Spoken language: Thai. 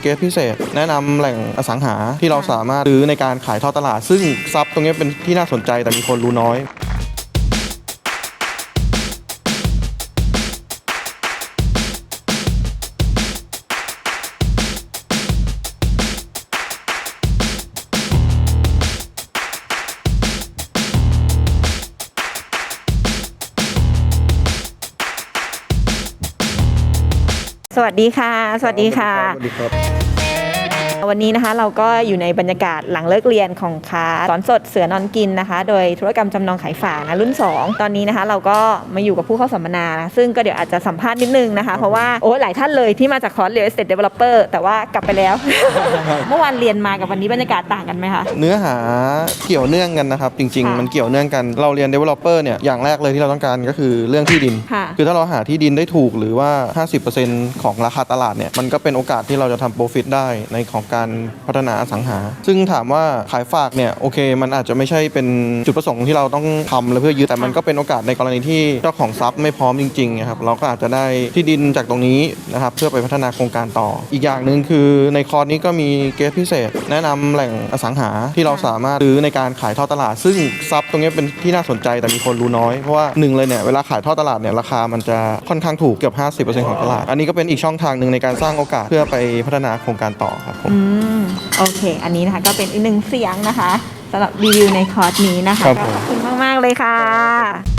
เกสพิเศษ แนะนำแหล่งอสังหาที่เราสามารถซื้อในการขายทอดตลาด ซึ่งซับตรงนี้เป็นที่น่าสนใจแต่มีคนรู้น้อย สวัสดีค่ะ สวัสดีค่ะ สวัสดีครับ วันนี้นะคะเราก็อยู่ในบรรยากาศหลังเลิกเรียนของคลาสสอนสดเสือนอนกินนะคะ โดยธุรกรรมจำนองขายฝากนะรุ่น 2 ตอนนี้นะคะ เราก็มาอยู่กับผู้เข้าสัมมนานะซึ่งก็เดี๋ยวอาจจะสัมภาษณ์นิดนึงนะคะ เพราะว่าโอ้หลายท่านเลยที่มาจากคอร์ส Real Estate Developer แต่ว่ากลับไปแล้ว เมื่อวานเรียนมากับวันนี้บรรยากาศต่างกันไหมคะ เนื้อหาเกี่ยวเนื่องกันนะครับ จริงค่ะๆมันเกี่ยวเนื่องกันเราเรียน developer เนี่ยอย่างแรกเลยที่เราต้องการก็คือเรื่องที่ดิน ค่ะ คือถ้าเราหาที่ดินได้ถูกหรือว่า 50%ของราคาตลาดเนี่ยมันก็เป็นโอกาสที่เราจะทำโปรฟิตได้ในของการพัฒนาอสังหา ซึ่งถามว่าขายฝากเนี่ยโอเค มันอาจจะไม่ใช่เป็นจุดประสงค์ที่เราต้องทำแล้วเพื่อยึดแต่มันก็เป็นโอกาสในกรณีที่เจ้าของทรัพย์ไม่พร้อมจริงๆนะครับเราก็อาจจะได้ที่ดินจากตรงนี้นะครับเพื่อไปพัฒนาโครงการต่อ อีกอย่างหนึ่งคือในคอร์สนี้ก็มีเกสพิเศษ แนะนำแหล่งอสังหาที่เราสามารถซื้อในการขายทอดตลาด ซึ่งทรัพย์ตรงนี้เป็นที่น่าสนใจแต่มีคนรู้น้อยเพราะว่าหนึ่งเลยเนี่ยเวลาขายทอดตลาดเนี่ยราคามันจะค่อนข้างถูกเกือบ 50%ของตลาด อันนี้ก็เป็นอีกช่องทางหนึ่งในการสร้างโอกาสเพื่อไปพัฒนาโครงการต่อครับผมอืมโอเค อันนี้นะคะก็เป็นอีกหนึ่งเสียงนะคะสำหรับรีวิวในคอร์สนี้นะคะครับก็ผม ขอบคุณมาก ๆ เลยค่ะ